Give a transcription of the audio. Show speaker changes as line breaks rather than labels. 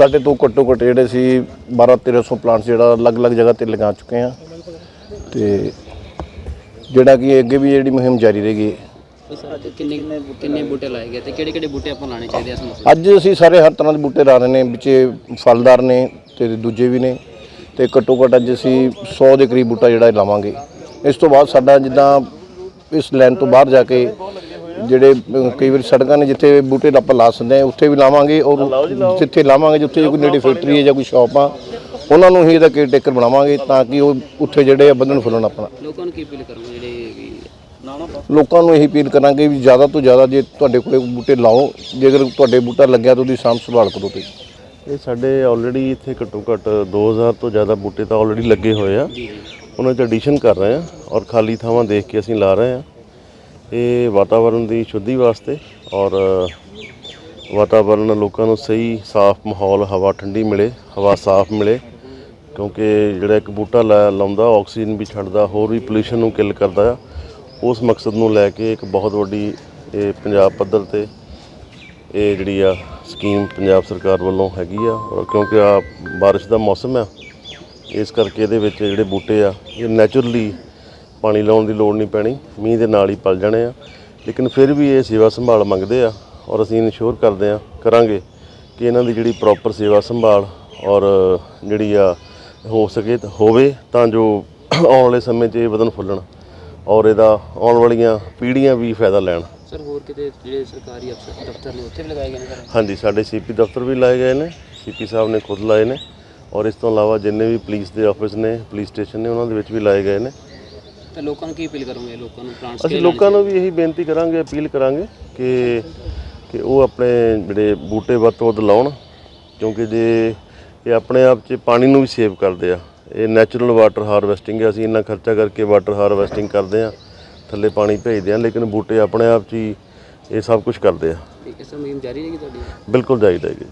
ਸਾਡੇ ਤੋਂ ਘੱਟੋ ਘੱਟ ਜਿਹੜੇ ਸੀ 12 1300 ਪਲਾਂਟਸ ਜਿਹੜਾ ਅਲੱਗ-ਅਲੱਗ ਜਗ੍ਹਾ ਤੇ ਲਗਾ ਚੁੱਕੇ ਆ ਤੇ ਜਿਹੜਾ ਕਿ ਅੱਗੇ ਵੀ ਜਿਹੜੀ ਮੁਹਿੰਮ ਜਾਰੀ ਰਹੇਗੀ।
ਅੱਜ ਕਿੰਨੇ ਕਿੰਨੇ ਬੂਟੇ ਲਾਏ ਗਏ ਤੇ ਕਿਹੜੇ ਕਿਹੜੇ ਬੂਟੇ ਆਪਾਂ ਲਾਣੇ ਚਾਹੀਦੇ ਆ ਮੌਸਮ
ਅੱਜ ਅਸੀਂ ਸਾਰੇ ਹਰ ਤਰ੍ਹਾਂ ਦੇ ਬੂਟੇ ਲਾ ਰਹੇ ਨੇ ਵਿੱਚੇ ਫਲਦਾਰ ਨੇ ਤੇ ਦੂਜੇ ਵੀ ਨੇ। ਤੇ ਘੱਟੋ ਘੱਟ ਅੱਜ ਅਸੀਂ 100 ਦੇ ਕਰੀਬ ਬੂਟਾ ਜਿਹੜਾ ਲਾਵਾਂਗੇ। ਇਸ ਤੋਂ ਬਾਅਦ ਸਾਡਾ ਜਿੱਦਾਂ ਇਸ ਲਾਈਨ ਤੋਂ ਬਾਹਰ ਜਾ ਕੇ ਜਿਹੜੇ ਕਈ ਵਾਰੀ ਸੜਕਾਂ ਨੇ ਜਿੱਥੇ ਬੂਟੇ ਆਪਾਂ ਲਾ ਸਕਦੇ ਹਾਂ ਉੱਥੇ ਵੀ ਲਾਵਾਂਗੇ ਔਰ ਜਿੱਥੇ ਲਾਵਾਂਗੇ ਜਿੱਥੇ ਕੋਈ ਨੇੜੇ ਫੈਕਟਰੀ ਹੈ ਜਾਂ ਕੋਈ ਸ਼ਾਪ ਆ ਉਹਨਾਂ ਨੂੰ ਹੀ ਇਹਦਾ ਕੇਅਰ ਟੇਕਰ ਬਣਾਵਾਂਗੇ ਤਾਂ ਕਿ ਉਹ ਉੱਥੇ ਜਿਹੜੇ ਆ ਬੰਦਨ ਫੁੱਲਣ ਆਪਣਾ।
ਲੋਕਾਂ ਨੂੰ ਕੀ ਅਪੀਲ ਕਰੋਗੇ ਜਿਹੜੇ
ਲੋਕਾਂ ਨੂੰ ਇਹੀ ਅਪੀਲ ਕਰਾਂਗੇ ਵੀ ਜ਼ਿਆਦਾ ਤੋਂ ਜ਼ਿਆਦਾ ਜੇ ਤੁਹਾਡੇ ਕੋਲੇ ਬੂਟੇ ਲਾਓ ਜੇਕਰ ਤੁਹਾਡੇ ਬੂਟਾ ਲੱਗਿਆ ਤਾਂ ਉਹਦੀ ਸਾਂਭ ਸੰਭਾਲ ਕਰੋ ਤੇ
ਇਹ ਸਾਡੇ ਆਲਰੇਡੀ ਇੱਥੇ ਘੱਟੋ ਘੱਟ 2000 ਤੋਂ ਜ਼ਿਆਦਾ ਬੂਟੇ ਤਾਂ ਆਲਰੇਡੀ ਲੱਗੇ ਹੋਏ ਆ।
ਜੀ। ਜੀ
ਉਹਨਾਂ 'ਚ ਐਡੀਸ਼ਨ ਕਰ ਰਹੇ ਆ ਔਰ ਖਾਲੀ ਥਾਵਾਂ ਦੇਖ ਕੇ ਅਸੀਂ ਲਾ ਰਹੇ ਆ। ਇਹ ਵਾਤਾਵਰਣ ਦੀ ਸ਼ੁੱਧੀ ਵਾਸਤੇ ਔਰ ਵਾਤਾਵਰਣ ਲੋਕਾਂ ਨੂੰ ਸਹੀ ਸਾਫ਼ ਮਾਹੌਲ, ਹਵਾ ਠੰਡੀ ਮਿਲੇ, ਹਵਾ ਸਾਫ਼ ਮਿਲੇ, ਕਿਉਂਕਿ ਜਿਹੜਾ ਇੱਕ ਬੂਟਾ ਲਾ- ਲਾਉਂਦਾ, ਆਕਸੀਜਨ ਵੀ ਛੱਡਦਾ, ਹੋਰ ਵੀ ਪੋਲੂਸ਼ਨ ਨੂੰ ਕਿਲ ਕਰਦਾ ਆ, ਉਸ ਮਕਸਦ ਨੂੰ ਲੈ ਕੇ ਇੱਕ ਬਹੁਤ ਵੱਡੀ ਇਹ ਪੰਜਾਬ ਪੱਧਰ ਤੇ ਇਹ ਜਿਹੜੀ ਆ ਸਕੀਮ ਪੰਜਾਬ ਸਰਕਾਰ ਵੱਲੋਂ ਹੈਗੀ ਆ, ਔਰ ਕਿਉਂਕਿ ਆ ਬਾਰਿਸ਼ ਦਾ ਮੌਸਮ ਆ, ਇਸ ਕਰਕੇ ਇਹਦੇ ਵਿੱਚ ਜਿਹੜੇ ਬੂਟੇ ਆ, ਇਹ ਨੇਚਰਲੀ ਪਾਣੀ ਲਾਉਣ ਦੀ ਲੋੜ ਨਹੀਂ ਪੈਣੀ ਮੀਂਹ ਦੇ ਨਾਲ ਹੀ ਪਲ ਜਾਣੇ ਆ। ਲੇਕਿਨ ਫਿਰ ਵੀ ਇਹ ਸੇਵਾ ਸੰਭਾਲ ਮੰਗਦੇ ਆ ਔਰ ਅਸੀਂ ਇਨਸ਼ੋਰ ਕਰਦੇ ਆ ਕਰਾਂਗੇ ਕਿ ਇਹਨਾਂ ਦੀ ਜਿਹੜੀ ਪ੍ਰੋਪਰ ਸੇਵਾ ਸੰਭਾਲ ਔਰ ਜਿਹੜੀ ਆ ਹੋ ਸਕੇ ਤਾਂ ਹੋਵੇ ਤਾਂ ਜੋ ਆਉਣ ਵਾਲੇ ਸਮੇਂ 'ਚ ਇਹ ਵਧਣ ਫੁੱਲਣ ਔਰ ਇਹਦਾ ਆਉਣ ਵਾਲੀਆਂ ਪੀੜ੍ਹੀਆਂ ਵੀ ਫਾਇਦਾ ਲੈਣ।
ਸਰ ਹੋਰ ਕਿਤੇ ਜਿਹੜੇ ਸਰਕਾਰੀ ਅਫਸਰ ਦਫ਼ਤਰ ਨੇ ਉੱਥੇ ਵੀ ਲਗਾਏ ਗਏ ਨੇ ਸਰ
ਹਾਂਜੀ ਸਾਡੇ ਸੀਪੀ ਦਫ਼ਤਰ ਵੀ ਲਾਏ ਗਏ ਨੇ ਸੀਪੀ ਸਾਹਿਬ ਨੇ ਖੁਦ ਲਾਏ ਨੇ ਔਰ ਇਸ ਤੋਂ ਇਲਾਵਾ ਜਿੰਨੇ ਵੀ ਪੁਲਿਸ ਦੇ ਆਫਿਸ ਨੇ ਪੁਲਿਸ ਸਟੇਸ਼ਨ ਨੇ ਉਹਨਾਂ ਦੇ ਵਿੱਚ ਵੀ ਲਾਏ ਗਏ ਨੇ।
ਤੇ ਲੋਕਾਂ ਨੂੰ ਕੀ ਅਪੀਲ ਕਰੋਗੇ? ਲੋਕਾਂ ਨੂੰ ਪਲਾਂਟਸ
ਅਸੀਂ ਲੋਕਾਂ ਨੂੰ ਵੀ ਇਹੀ ਬੇਨਤੀ ਕਰਾਂਗੇ ਅਪੀਲ ਕਰਾਂਗੇ ਕਿ ਕਿ ਉਹ ਆਪਣੇ ਜਿਹੜੇ ਬੂਟੇ ਵੱਧ ਤੋਂ ਵੱਧ ਲਾਉਣ ਕਿਉਂਕਿ ਜੇ ਇਹ ਆਪਣੇ ਆਪ 'ਚ ਪਾਣੀ ਨੂੰ ਵੀ ਸੇਵ ਕਰਦੇ ਆ। ਇਹ ਨੈਚੁਰਲ ਵਾਟਰ ਹਾਰਵੈਸਟਿੰਗ ਹੈ ਅਸੀਂ ਇੰਨਾ ਖਰਚਾ ਕਰਕੇ ਵਾਟਰ ਹਾਰਵੈਸਟਿੰਗ ਕਰਦੇ ਆ ਥੱਲੇ ਪਾਣੀ ਭੇਜਦੇ ਆ ਲੇਕਿਨ ਬੂਟੇ ਆਪਣੇ ਆਪ 'ਚ ਹੀ ਇਹ ਸਭ ਕੁਝ ਕਰਦੇ ਆ।
ਠੀਕ ਹੈ ਸਰ ਮੁਹਿੰਮ ਜਾਰੀ ਰਹੇਗੀ ਤੁਹਾਡੀ?
ਬਿਲਕੁਲ ਜਾਈਦਾ ਹੈ ਜੀ